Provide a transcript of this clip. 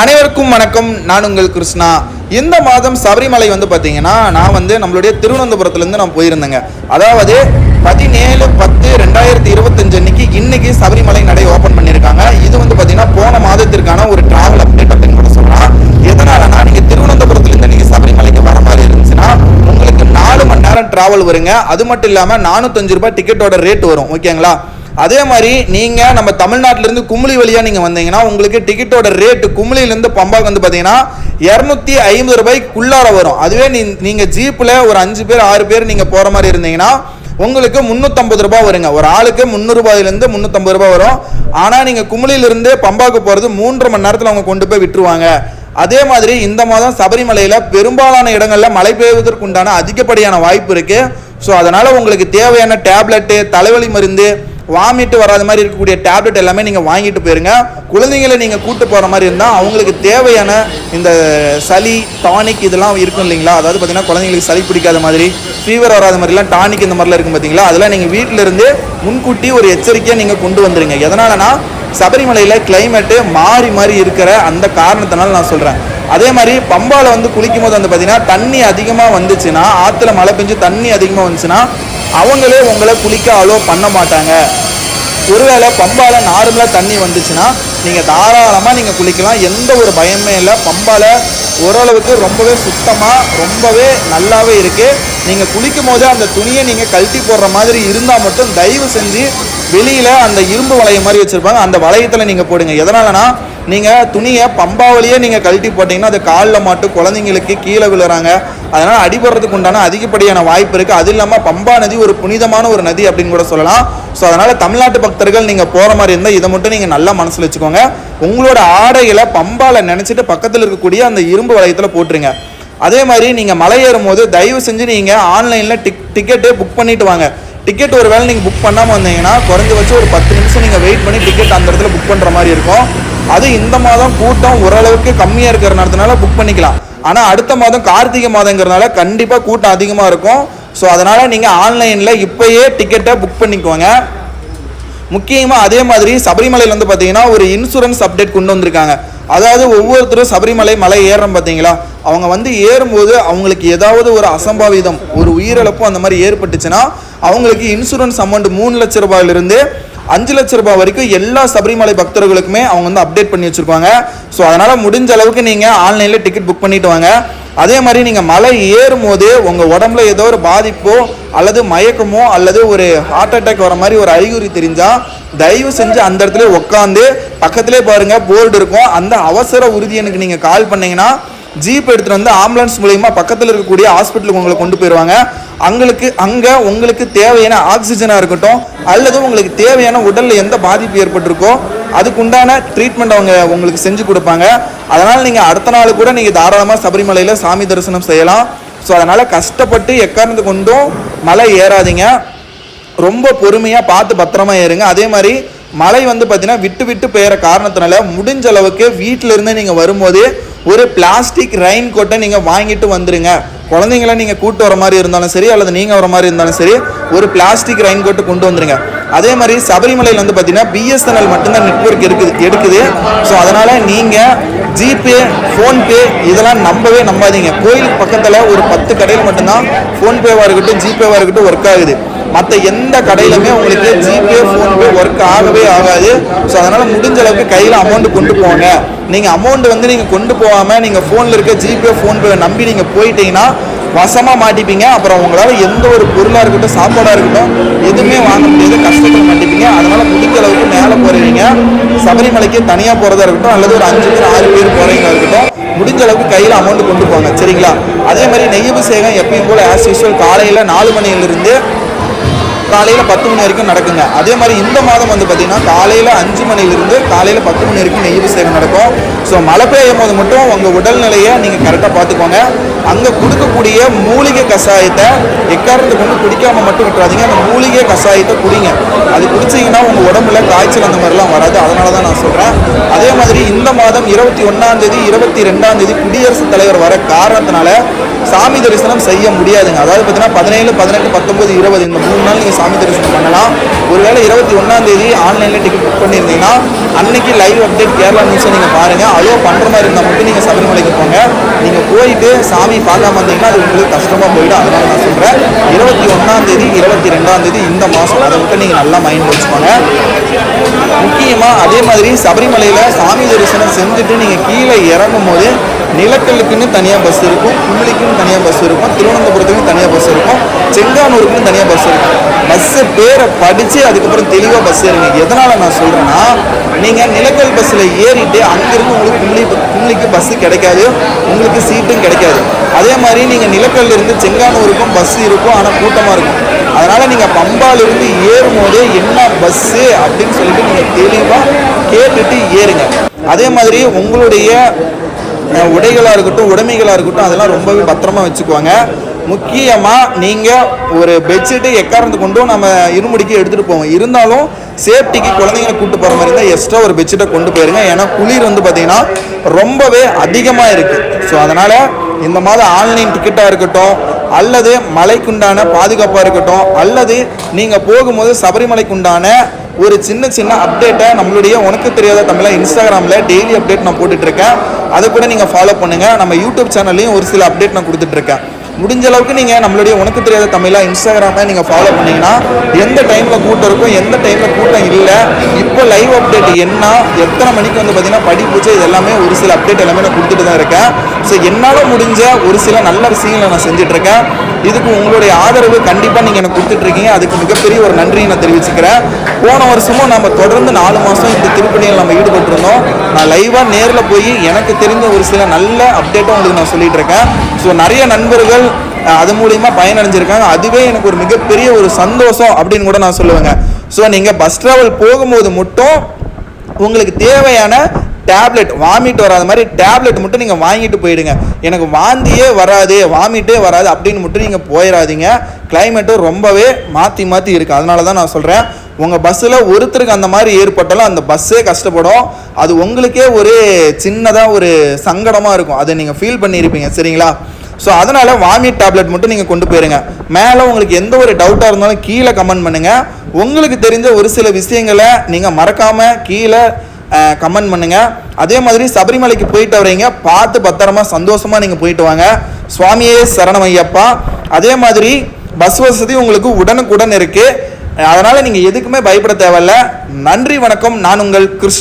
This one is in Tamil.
அனைவருக்கும் வணக்கம். நான் உங்கள் கிருஷ்ணா. இந்த மாதம் சபரிமலை வந்து பார்த்தீங்கன்னா நான் வந்து நம்மளுடைய திருவனந்தபுரத்துலேருந்து நான் போயிருந்தேங்க. அதாவது பதினேழு பத்து ரெண்டாயிரத்தி இருபத்தஞ்சு அன்னைக்கு இன்னைக்கு சபரிமலை நடை ஓப்பன் பண்ணியிருக்காங்க. இது வந்து பார்த்தீங்கன்னா போன மாதத்திற்கான ஒரு டிராவல் அப்டேட் அப்படின்னு கூட சொல்லலாம். எதனாலனா நீங்கள் திருவனந்தபுரத்துலேருந்து நீங்கள் சபரிமலைக்கு வர மாதிரி இருந்துச்சுன்னா உங்களுக்கு நாலு மணி நேரம் டிராவல் வருங்க. அது மட்டும் இல்லாமல் நானூத்தஞ்சு ரூபாய் டிக்கெட்டோட ரேட் வரும். ஓகேங்களா அதே மாதிரி நீங்கள் நம்ம தமிழ்நாட்டிலேருந்து கும்ளி வழியாக நீங்கள் வந்தீங்கன்னா உங்களுக்கு டிக்கெட்டோட ரேட் கும்ளிலேருந்து பம்பாக்கு வந்து பார்த்தீங்கன்னா இரநூத்தி ஐம்பது ரூபாய்க்குள்ளார வரும். அதுவே நீ- நீங்கள் ஜீப்பில் ஒரு அஞ்சு பேர் ஆறு பேர் நீங்கள் போகிற மாதிரி இருந்தீங்கன்னா உங்களுக்கு முந்நூற்றம்பது ரூபாய் வருங்க. ஒரு ஆளுக்கு முந்நூறுபாயிலேருந்து முந்நூற்றம்பது ரூபாய் வரும். ஆனால் நீங்கள் கும்ளிலிருந்து பம்பாக்கு போகிறது மூன்றரை மணி நேரத்தில் அவங்க கொண்டு போய் விட்டுருவாங்க. அதே மாதிரி இந்த மாதம் சபரிமலையில் பெரும்பாலான இடங்களில் மழை பெய்வதற்குண்டான அதிகப்படியான வாய்ப்பு இருக்குது ஸோ அதனால் உங்களுக்கு தேவையான டேப்லெட்டு தலைவலி மருந்து வாமிட்டு வராத மாதிரி இருக்கக்கூடிய டேப்லெட் எல்லாமே நீங்கள் வாங்கிட்டு போயிருங்க. குழந்தைங்களை நீங்கள் கூட்டு போகிற மாதிரி இருந்தால் அவங்களுக்கு தேவையான இந்த சளி டானிக் இதெல்லாம் இருக்கும் இல்லைங்களா? அதாவது பார்த்தீங்கன்னா குழந்தைங்களுக்கு சளி பிடிக்காத மாதிரி ஃபீவர் வராத மாதிரிலாம் டானிக் இந்த மாதிரிலாம் இருக்கும் பார்த்தீங்களா அதெல்லாம் நீங்கள் வீட்டிலிருந்து முன்கூட்டி ஒரு எச்சரிக்கையாக நீங்கள் கொண்டு வந்துடுங்க எதனாலனா சபரிமலையில் கிளைமேட்டு மாறி மாறி இருக்கிற அந்த காரணத்தினால நான் சொல்கிறேன் அதே மாதிரி பம்பால வந்து குளிக்கும் போது வந்து பார்த்தீங்கன்னா தண்ணி அதிகமாக வந்துச்சுன்னா ஆற்றுல மழை பெஞ்சு தண்ணி அதிகமாக வந்துச்சுன்னா அவங்களே உங்களை குளிக்க அலோ பண்ண மாட்டாங்க. ஒருவேளை பம்பால நார்மலாக தண்ணி வந்துச்சுன்னா நீங்கள் தாராளமாக நீங்கள் குளிக்கலாம். எந்த ஒரு பயமே இல்லை. பம்பால ஓரளவுக்கு ரொம்பவே சுத்தமாக ரொம்பவே நல்லாவே இருக்குது நீங்கள் குளிக்கும் போது அந்த துணியை நீங்கள் கழட்டி போடுற மாதிரி இருந்தால் மட்டும் தயவு செஞ்சு வெளியில் அந்த இரும்பு வளையம் மாதிரி வச்சுருப்பாங்க. அந்த வளையத்தில் நீங்கள் போடுங்க. எதனாலனா நீங்கள் துணியை பம்பாவளியே நீங்கள் கழட்டி போட்டிங்கன்னா அது காலில் மாட்டும் குழந்தைங்களுக்கு கீழே விழுறாங்க. அதனால் அடிபடுறதுக்கு உண்டான அதிகப்படியான வாய்ப்பு இருக்குது அது இல்லாமல் பம்பா நதி ஒரு புனிதமான ஒரு நதி அப்படின்னு கூட சொல்லலாம். ஸோ அதனால் தமிழ்நாட்டு பக்தர்கள் நீங்கள் போகிற மாதிரி இருந்தால் இதை மட்டும் நீங்கள் நல்லா மனசில் வச்சுக்கோங்க. உங்களோட ஆடைகளை பம்பாவில் நினச்சிட்டு பக்கத்தில் இருக்கக்கூடிய அந்த இரும்பு வளையத்தில் போட்டுருங்க. அதே மாதிரி நீங்கள் மலை ஏறும் போது தயவு செஞ்சு நீங்கள் ஆன்லைனில் டிக் டிக்கெட்டே புக் பண்ணிட்டு வாங்க. டிக்கெட் ஒரு வேளை நீங்கள் புக் பண்ணாமல் வந்தீங்கன்னா குறைஞ்சபட்சம் ஒரு பத்து நிமிஷம் நீங்கள் வெயிட் பண்ணி டிக்கெட் அந்த இடத்துல புக் பண்ணுற மாதிரி இருக்கும். அது இந்த மாதம் கூட்டம் ஓரளவுக்கு கம்மியாக இருக்கிற நேரத்தினால புக் பண்ணிக்கலாம். ஆனால் அடுத்த மாதம் கார்த்திகை மாதங்கிறனால கண்டிப்பாக கூட்டம் அதிகமாக இருக்கும். ஸோ அதனால் நீங்கள் ஆன்லைனில் இப்போயே டிக்கெட்டை புக் பண்ணிக்கோங்க. முக்கியமாக அதே மாதிரி சபரிமலையில் வந்து பார்த்தீங்கன்னா ஒரு இன்சூரன்ஸ் அப்டேட் கொண்டு வந்திருக்காங்க. அதாவது ஒவ்வொருத்தரும் சபரிமலை மலை ஏறுறோம் பார்த்தீங்களா அவங்க வந்து ஏறும்போது அவங்களுக்கு ஏதாவது ஒரு அசம்பாவிதம் ஒரு உயிரிழப்பு அந்த மாதிரி ஏற்பட்டுச்சுன்னா அவங்களுக்கு இன்சூரன்ஸ் அமௌண்ட் மூணு லட்ச ரூபாயிலிருந்து அஞ்சு லட்ச ரூபாய் வரைக்கும் எல்லா சபரிமலை பக்தர்களுக்குமே அவங்க வந்து அப்டேட் பண்ணி வச்சிருக்காங்க. ஸோ அதனால் முடிஞ்ச அளவுக்கு நீங்கள் ஆன்லைனில் டிக்கெட் புக் பண்ணிட்டு வாங்க. அதே மாதிரி நீங்கள் மலை ஏறும் போது உங்கள் உடம்புல ஏதோ ஒரு பாதிப்போ அல்லது மயக்கமோ அல்லது ஒரு ஹார்ட் அட்டாக் வர மாதிரி ஒரு அறிகுறி தெரிஞ்சால் தயவு செஞ்சு அந்த இடத்துல உட்காந்து பக்கத்திலே பாருங்க போர்டு இருக்கும். அந்த அவசர உறுதி எனக்கு நீங்கள் கால் பண்ணிங்கன்னா ஜீப் எடுத்துகிட்டு வந்து ஆம்புலன்ஸ் மூலயமா பக்கத்தில் இருக்கக்கூடிய ஹாஸ்பிட்டலுக்கு உங்களை கொண்டு போயிடுவாங்க அங்களுக்கு அங்கே உங்களுக்கு தேவையான ஆக்சிஜனாக இருக்கட்டும் அல்லது உங்களுக்கு தேவையான உடலில் எந்த பாதிப்பு ஏற்பட்டிருக்கோ அதுக்குண்டான ட்ரீட்மெண்ட் அவங்க உங்களுக்கு செஞ்சு கொடுப்பாங்க. அதனால் நீங்கள் அடுத்த நாள் கூட நீங்கள் தாராளமாக சபரிமலையில் சாமி தரிசனம் செய்யலாம். ஸோ அதனால் கஷ்டப்பட்டு எக்காரணத்து கொண்டும் மலை ஏறாதீங்க. ரொம்ப பொறுமையாக பார்த்து பத்திரமா ஏறுங்க. அதே மாதிரி மழை வந்து பார்த்தீங்கன்னா விட்டு விட்டு பெய்கிற காரணத்தினால முடிஞ்ச அளவுக்கு வீட்டிலேருந்து நீங்கள் வரும்போது ஒரு பிளாஸ்டிக் ரெயின் கோட்டை நீங்கள் வாங்கிட்டு வந்துடுங்க குழந்தைங்கள நீங்கள் கூட்டு வர மாதிரி இருந்தாலும் சரி அல்லது நீங்கள் வர மாதிரி இருந்தாலும் சரி ஒரு பிளாஸ்டிக் ரெயின் கோட்டை கொண்டு வந்துடுங்க அதே மாதிரி சபரிமலையில் வந்து பார்த்தீங்கன்னா பிஎஸ்என்எல் மட்டும்தான் நெட்ஒர்க் இருக்குது எடுக்குது. ஸோ அதனால் நீங்கள் ஜிபே ஃபோன்பே இதெல்லாம் நம்பவே நம்பாதீங்க. கோயிலுக்கு பக்கத்தில் ஒரு பத்து கடையில் மட்டும்தான் ஃபோன்பேவாக இருக்கட்டும் ஜிபேவாக இருக்கட்டும் ஒர்க் ஆகுது. மற்ற எந்த கடையிலுமே உங்களுக்கு ஜிபே ஃபோன்பே ஒர்க் ஆகவே ஆகாது. ஸோ அதனால் முடிஞ்ச அளவுக்கு கையில் அமௌண்ட் கொண்டு போங்க. நீங்கள் அமௌண்ட் வந்து நீங்கள் கொண்டு போகாமல் நீங்கள் ஃபோனில் இருக்க ஜிபே ஃபோன்பே நம்பி நீங்கள் போயிட்டீங்கன்னா வசமாக மாட்டிப்பீங்க. அப்புறம் உங்களால் எந்த ஒரு பொருளாக இருக்கட்டும் சாப்பாடாக இருக்கட்டும் எதுவுமே வாங்க முடியாது கஷ்டத்தில் மாட்டிப்பீங்க. அதனால் முடிஞ்ச அளவுக்கு மேலே போகிறீங்க சபரிமலைக்கு தனியாக போகிறதா இருக்கட்டும் அல்லது ஒரு அஞ்சு பேர் ஆறு பேர் போகிறீங்களா இருக்கட்டும் முடிஞ்ச அளவுக்கு கையில் அமௌண்ட் கொண்டு போங்க. சரிங்களா? அதே மாதிரி நெய்யபிஷேகம் எப்பயும் போல் ஆஸ் யூஸ்வல் காலையில் நாலு மணியிலிருந்து காலையில் பத்து மணி வரைக்கும் நடக்குங்க. அதே மாதிரி இந்த மாதம் வந்து பார்த்தீங்கன்னா காலையில் அஞ்சு மணிலிருந்து காலையில் பத்து மணி வரைக்கும் நெய் அபிஷேகம் நடக்கும். ஸோ மழை பெய்யும் போது மட்டும் உங்கள் உடல்நிலையை நீங்கள் கரெக்டாக பார்த்துக்கோங்க. அங்கே கொடுக்கக்கூடிய மூலிகை கஷாயத்தை எக்காரணத்தை கொண்டு குடிக்காம மட்டும் விட்டுறாதீங்க. அந்த மூலிகை கஷாயத்தை குடிங்க. அது குடிச்சீங்கன்னா உங்கள் உடம்புல காய்ச்சல் அந்த மாதிரிலாம் வராது. அதனால தான் நான் சொல்கிறேன் அதே மாதிரி இந்த மாதம் இருபத்தி ஒன்றாம் தேதி இருபத்தி ரெண்டாம் தேதி குடியரசுத் தலைவர் வர காரணத்தினால சாமி தரிசனம் செய்ய முடியாதுங்க. அதாவது பார்த்தீங்கன்னா பதினேழு பதினெட்டு பத்தொம்பது இருபது இந்த மூணு நாள் நீங்கள் சாமி தரிசனம் பண்ணலாம். ஒருவேளை இருபத்தி ஒன்றாம் தேதி ஆன்லைனில் டிக்கெட் புக் பண்ணியிருந்தீங்கன்னா அன்னைக்கு லைவ் அப்டேட் கேரளா நியூஸை நீங்கள் பாருங்கள் அதோ பண்ணுற மாதிரி இருந்தால் மட்டும் நீங்கள் சபரிமலைக்கு போங்க. நீங்கள் போயிட்டு சாமி பார்க்காம வந்தீங்கன்னா அது உங்களுக்கு கஷ்டமாக போயிடும். அதனால நான் சொல்கிறேன் இருபத்தி ஒன்றாம் தேதி இருபத்தி ரெண்டாம் தேதி இந்த மாதம் அதை விட்டு நீங்கள் நல்லா மைண்ட் வச்சுக்கோங்க. முக்கியமாக அதே மாதிரி சபரிமலையில் சாமி தரிசனம் செஞ்சுட்டு நீங்கள் கீழே இறங்கும் போது நிலக்கல்லுக்குன்னு தனியாக பஸ் இருக்கும் கும்பலிக்குன்னு தனியாக பஸ் இருக்கும் திருவனந்தபுரத்துக்கும் தனியாக பஸ் இருக்கும் செங்கானூருக்குன்னு தனியாக பஸ் இருக்கும். பஸ்ஸு பேரை படித்து அதுக்கப்புறம் தெளிவாக பஸ் ஏறுங்க. எதனால் நான் சொல்கிறேன்னா நீங்கள் நிலக்கல் பஸ்ஸில் ஏறிட்டு அங்கேருந்து உங்களுக்கு கும்பலி கும்பலிக்கு பஸ்ஸு கிடைக்காது உங்களுக்கு சீட்டும் கிடைக்காது. அதே மாதிரி நீங்கள் நிலக்கல்லிருந்து செங்கானூருக்கும் பஸ் இருக்கும் ஆனால் கூட்டமாக இருக்கும். அதனால் நீங்கள் பம்பாலிருந்து ஏறும்போதே என்ன பஸ்ஸு அப்படின்னு சொல்லிட்டு நீங்கள் தெளிவாக கேட்டுட்டு ஏறுங்க. அதே மாதிரி உங்களுடைய உடைகளாக இருக்கட்டும் உடைமைகளாக இருக்கட்டும் அதெல்லாம் ரொம்பவே பத்திரமா வச்சுக்குவாங்க. முக்கியமாக நீங்கள் ஒரு பெட்ஷீட்டு எக்காரந்து கொண்டும் நம்ம இருமுடிக்கு எடுத்துகிட்டு போவோம். இருந்தாலும் சேஃப்டிக்கு குழந்தைங்களை கூப்பிட்டு போகிற மாதிரி இருந்தால் எக்ஸ்ட்ரா ஒரு பெட்ஷீட்டை கொண்டு போயிருங்க. ஏன்னா குளிர் வந்து பார்த்திங்கன்னா ரொம்பவே அதிகமாக இருக்குது ஸோ அதனால் இந்த மாதம் ஆன்லைன் டிக்கெட்டாக இருக்கட்டும் அல்லது மலைக்குண்டான பாதுகாப்பாக இருக்கட்டும் அல்லது நீங்கள் போகும்போது சபரிமலைக்குண்டான ஒரு சின்ன சின்ன அப்டேட்டை நம்மளுடைய உனக்கு தெரியாத தமிழாக இன்ஸ்டாகிராமில் டெய்லி அப்டேட் நான் போட்டுட்ருக்கேன். அதை கூட நீங்கள் ஃபாலோ பண்ணுங்கள் நம்ம யூடியூப் சேனல்லையும் ஒரு சில அப்டேட் நான் கொடுத்துட்ருக்கேன். முடிஞ்ச அளவுக்கு நீங்கள் நம்மளுடைய உனக்கு தெரியாத தமிழாக இன்ஸ்டாகிராமை நீங்கள் ஃபாலோ பண்ணிங்கன்னா எந்த டைமில் கூட்டம் இருக்கும் எந்த டைமில் கூட்டம் இல்லை இப்போ லைவ் அப்டேட் என்ன எத்தனை மணிக்கு வந்து பார்த்தீங்கன்னா படிப்பூச்சு இது எல்லாமே ஒரு சில அப்டேட் எல்லாமே நான் கொடுத்துட்டு தான் இருக்கேன். ஸோ என்னால் முடிஞ்ச ஒரு சில நல்ல விஷயங்களை நான் செஞ்சுட்டு இருக்கேன் இதுக்கு உங்களுடைய ஆதரவு கண்டிப்பாக நீங்கள் எனக்கு கொடுத்துட்ருக்கீங்க. அதுக்கு மிகப்பெரிய ஒரு நன்றியை நான் தெரிவிச்சுக்கிறேன். போன வருஷமும் நம்ம தொடர்ந்து நாலு மாதம் இந்த திருப்பணியில் நம்ம ஈடுபட்டிருந்தோம். நான் லைவாக நேரில் போய் எனக்கு தெரிந்த ஒரு சில நல்ல அப்டேட்டும் உங்களுக்கு நான் சொல்லிகிட்ருக்கேன் இருக்கேன் ஸோ நிறைய நண்பர்கள் அது மூலியமா பயனடைஞ்சிருக்காங்க. அதுவே எனக்கு ஒரு மிகப்பெரிய ஒரு சந்தோஷம் அப்படின்னு கூட நான் சொல்லுவேங்க. ஸோ நீங்கள் பஸ் ட்ராவல் போகும்போது மட்டும் உங்களுக்கு தேவையான டேப்லெட் வாமிட் வராத மாதிரி டேப்லெட் மட்டும் நீங்கள் வாங்கிட்டு போயிடுங்க. எனக்கு வாந்தியே வராது வாமிட்டே வராது அப்படின்னு மட்டும் நீங்கள் போயிடாதீங்க கிளைமேட்டும் ரொம்பவே மாற்றி மாற்றி இருக்குது அதனால தான் நான் சொல்கிறேன் உங்கள் பஸ்ஸில் ஒருத்தருக்கு அந்த மாதிரி ஏற்பட்டாலும் அந்த பஸ்ஸே கஷ்டப்படும். அது உங்களுக்கே ஒரு சின்னதாக ஒரு சங்கடமாக இருக்கும். அதை நீங்கள் ஃபீல் பண்ணியிருப்பீங்க. சரிங்களா? ஸோ அதனால் வாமிட் டேப்லெட் மட்டும் நீங்கள் கொண்டு போயிருங்க. மேலே உங்களுக்கு எந்த ஒரு டவுட்டாக இருந்தாலும் கீழே கமெண்ட் பண்ணுங்கள் உங்களுக்கு தெரிஞ்ச ஒரு சில விஷயங்களை நீங்கள் மறக்காமல் கீழே கமெண்ட் பண்ணுங்கள் அதே மாதிரி சபரிமலைக்கு போயிட்டு வரீங்க. பார்த்து பத்திரமா சந்தோஷமாக நீங்கள் போயிட்டு வாங்க. சுவாமியே சரணம் ஐயப்பா அதே மாதிரி பஸ் வசதி உங்களுக்கு உடனுக்குடன் இருக்குது அதனால் நீங்கள் எதுக்குமே பயப்பட தேவையில்ல. நன்றி வணக்கம். நான் உங்கள் கிருஷ்ண.